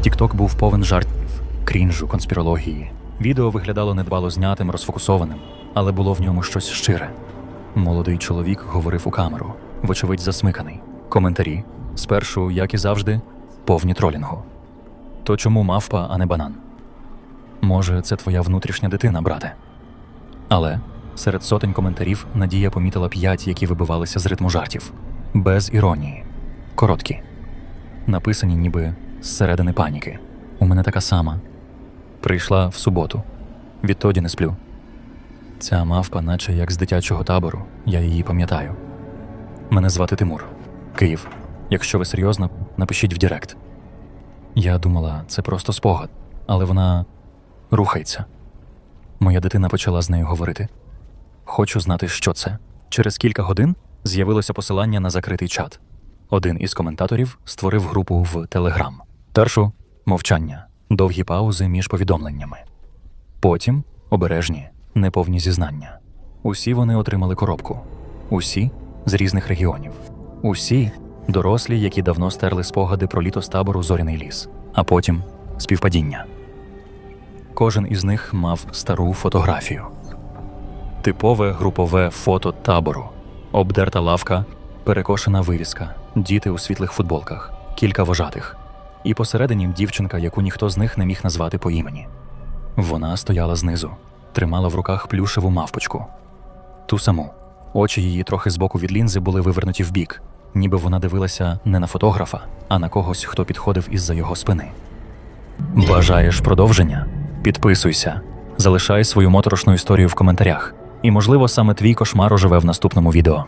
Тікток був повен жартів, крінжу, конспірології. Відео виглядало недбало знятим, розфокусованим, але було в ньому щось щире. Молодий чоловік говорив у камеру, вочевидь засмиканий. Коментарі спершу, як і завжди, повні тролінгу. То чому мавпа, а не банан? Може, це твоя внутрішня дитина, брате? Але серед сотень коментарів Надія помітила п'ять, які вибивалися з ритму жартів, без іронії, короткі, написані ніби зсередини паніки. У мене така сама. Прийшла в суботу. Відтоді не сплю. Ця мавпа, наче як з дитячого табору, я її пам'ятаю. Мене звати Тимур, Київ. Якщо ви серйозно, напишіть в Директ. Я думала, це просто спогад, але вона рухається. Моя дитина почала з нею говорити. Хочу знати, що це. Через кілька годин з'явилося посилання на закритий чат. Один із коментаторів створив групу в Телеграм. Першу мовчання, довгі паузи між повідомленнями. Потім обережні, неповні зізнання. Усі вони отримали коробку. Усі з різних регіонів. Усі дорослі, які давно стерли спогади про літо з табору Зоряний ліс. А потім співпадіння. Кожен із них мав стару фотографію. Типове групове фото табору, обдерта лавка, перекошена вивіска, діти у світлих футболках, кілька вожатих, і посередині дівчинка, яку ніхто з них не міг назвати по імені. Вона стояла знизу, тримала в руках плюшеву мавпочку. Ту саму. Очі її трохи збоку від лінзи були вивернуті вбік, ніби вона дивилася не на фотографа, а на когось, хто підходив із-за його спини. Бажаєш продовження? Підписуйся, залишай свою моторошну історію в коментарях, і, можливо, саме твій кошмар оживе в наступному відео.